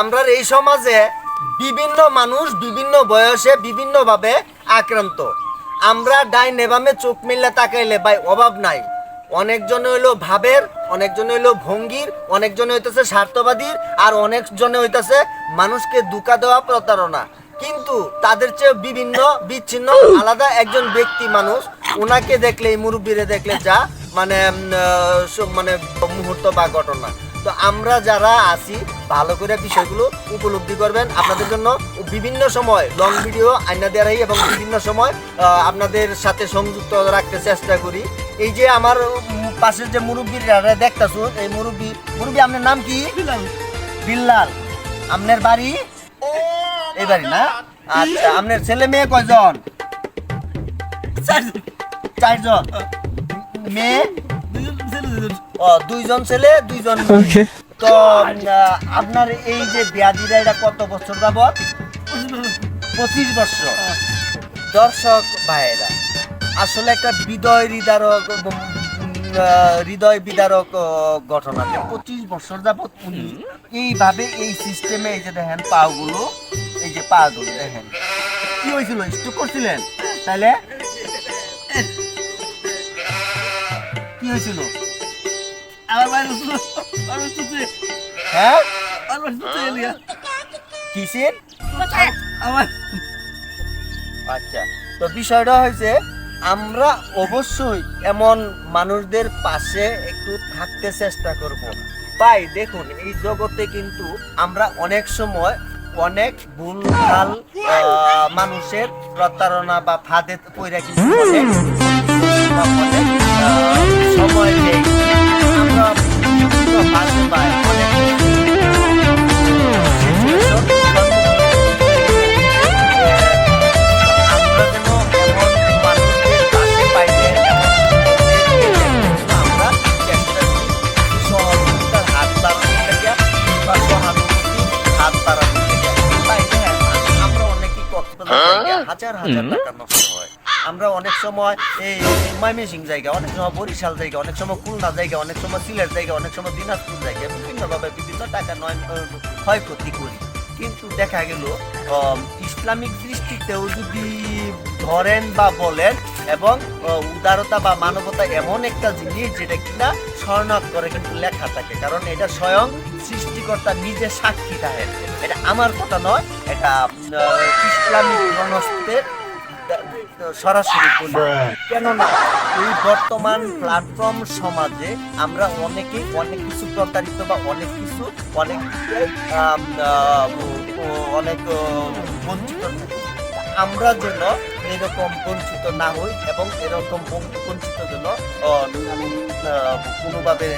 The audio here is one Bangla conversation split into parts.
আমরা এই সমাজে বিভিন্ন মানুষ বিভিন্ন বয়সে বিভিন্নভাবে আক্রান্ত। আমরা ডাই নেবামে চোখ মিললে তাকাইলে ভাই অভাব নাই। অনেকজন হইল ভাবের, অনেকজন হইল ভঙ্গির, অনেকজন হইতেছে স্বার্থবাদীর আর অনেকজনে হইতেছে মানুষকে দুকা দেওয়া প্রতারণা। কিন্তু তাদের চেয়ে বিভিন্ন, বিচ্ছিন্ন, আলাদা একজন ব্যক্তি মানুষ ওনাকে দেখলে, এই মুরব্বীরে দেখলে যা মানে মানে মুহূর্ত বা ঘটনা। তো আমরা যারা আছি ভালো করে বিষয়গুলো উপলব্ধি করবেন আপনাদের জন্য। বিভিন্ন সময় লং ভিডিও আইনা দেওয়ার এবং বিভিন্ন সময় আপনাদের সাথে সংযুক্ত রাখতে চেষ্টা করি। এই যে আমার পাশের যে মুরব্বীরা দেখতেছুন এই মুরব্বী মুরব্বী আপনার নাম কি? বিল্লাল। আপনার বাড়ি? এই বাড়ি না? আচ্ছা আপনার ছেলে মেয়ে কয়জন? চারজন। মেয়ে? দুইজন ছেলে দুইজন। তো আপনার এই যে ব্যাধিরা এটা কত বছর যাবত পঁচিশ বছর। দর্শক ভাইয়েরা আসলে একটা হৃদয় হৃদারক হৃদয় বিদারক ঘটনা। পঁচিশ বছর যাবত উনি এইভাবে এই সিস্টেমে এই যে দেখেন পাগুলো এই যে পাগুলো দেখেন। কি হয়েছিল? স্ট্রোক করছিলেন? তাহলে কি হয়েছিল? আমার বাইরে আমার চুচে হ্যাঁ? আমার চুচে এলিয়া। কিসের? আমার আচ্ছা তো বিষয়টা হয়েছে আমরা অবশ্যই এমন মানুষদের পাশে একটু থাকতে চেষ্টা করব। তাই দেখুন এই জগতে কিন্তু আমরা অনেক সময় অনেক ভুলভাল আহ, মানুষের প্রতারণা বা ফাঁদে পইরা কিন্তু হাজার হাজার টাকা নষ্ট হয়। আমরা অনেক সময় এই ময়মনসিং জায়গা অনেক সময় বরিশাল জায়গা অনেক সময় খুলনা জায়গা অনেক সময় সিলেট জায়গা অনেক সময় দিনাজপুর জায়গা বিভিন্নভাবে বিভিন্ন টাকা নয় ক্ষয়ক্ষতি করি। কিন্তু দেখা গেল ইসলামিক দৃষ্টিতেও যদি ধরেন বা বলেন এবং উদারতা বা মানবতা এমন একটা জিনিস যেটা কিনা স্বর্ণাত করে কিন্তু লেখা থাকে। কারণ এটা স্বয়ং সৃষ্টিকর্তা নিজে সাক্ষী থাকেন এটা আমার কথা নয়, এটা ইসলামিক মনস্তের সরাসরি কেননা এই বর্তমান প্ল্যাটফর্ম সমাজে আমরা অনেকেই অনেক কিছু প্রতারিত বা অনেক কিছু, অনেক ও- অনেক বঞ্চিত আমরা যেন এরকম বঞ্চিত না হই এবং এরকম বঞ্চিত যেন কোনোভাবে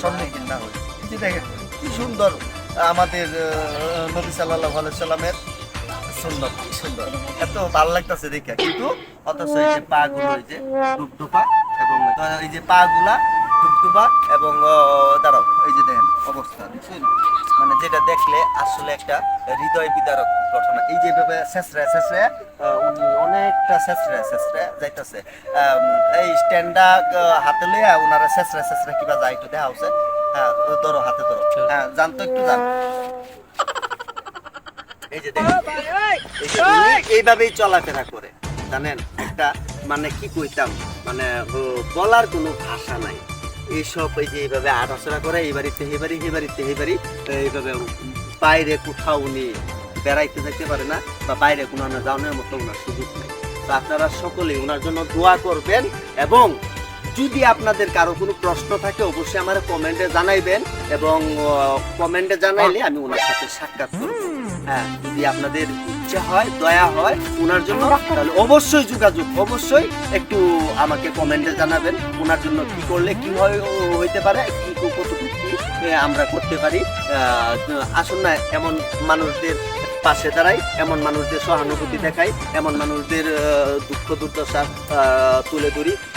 সম্মুখীন না হই। দেখেন, কি সুন্দর আমাদের নবী সাল্লাহ সাল্লামের সুন্দর সুন্দর। এত ভালো লাগতেছে দেখে, কিন্তু অথচ এই যে পা গুলো এই যে ডুবডুপা এবং এই যে পা গুলা ডুবডুপা এবং দাঁড়াও এই যে দেখেন অবস্থা দেখছেন? মানে যেটা দেখলে আসলে একটা হৃদয় বিদারক ঘটনা। এই যে ভাবে শেষরে শেষরে উনি অনেকটা শেষরে শেষরে যাইতেছে। এই স্ট্যান্ডা হাতে লইয়া ওনারা শেষরে শেষরে কিবা যায় একটু দেখা হচ্ছে। হ্যাঁ ধরো হাতে ধরো। হ্যাঁ জানতো একটু জান এই যে এইভাবেই চলাফেরা করে। জানেন একটা মানে কি কইতাম? মানে ও, বলার কোনো ভাষা নাই। এইসব এই যে এইভাবে আটাচড়া করে, এই বাড়িতে, এই বাড়ি, এই বাড়িতে, এই বাড়ি, এইভাবে বাইরে কোথাও উনি বেড়াইতে যেতে পারে না বা বাইরে কোনো না যাওয়ানোর মতো ওনার সুযোগ নেই। তো আপনারা সকলেই ওনার জন্য দোয়া করবেন এবং যদি আপনাদের কারও কোনো প্রশ্ন থাকে, অবশ্যই আমার কমেন্টে জানাইবেন এবং কমেন্টে জানাইলে আমি ওনার সাথে সাক্ষাৎ করব। হ্যাঁ যদি আপনাদের ইচ্ছা হয়, দয়া হয় ওনার জন্য, তাহলে অবশ্যই যোগাযোগ, অবশ্যই একটু আমাকে কমেন্টে জানাবেন, ওনার জন্য কি করলে, কি হয়, হইতে পারে, কি কতটুকু আমরা করতে পারি। আসুন না, এমন মানুষদের পাশে দাঁড়াই, এমন মানুষদের সহানুভূতি দেখাই, এমন মানুষদের দুঃখ দুর্দশা তুলে ধরি।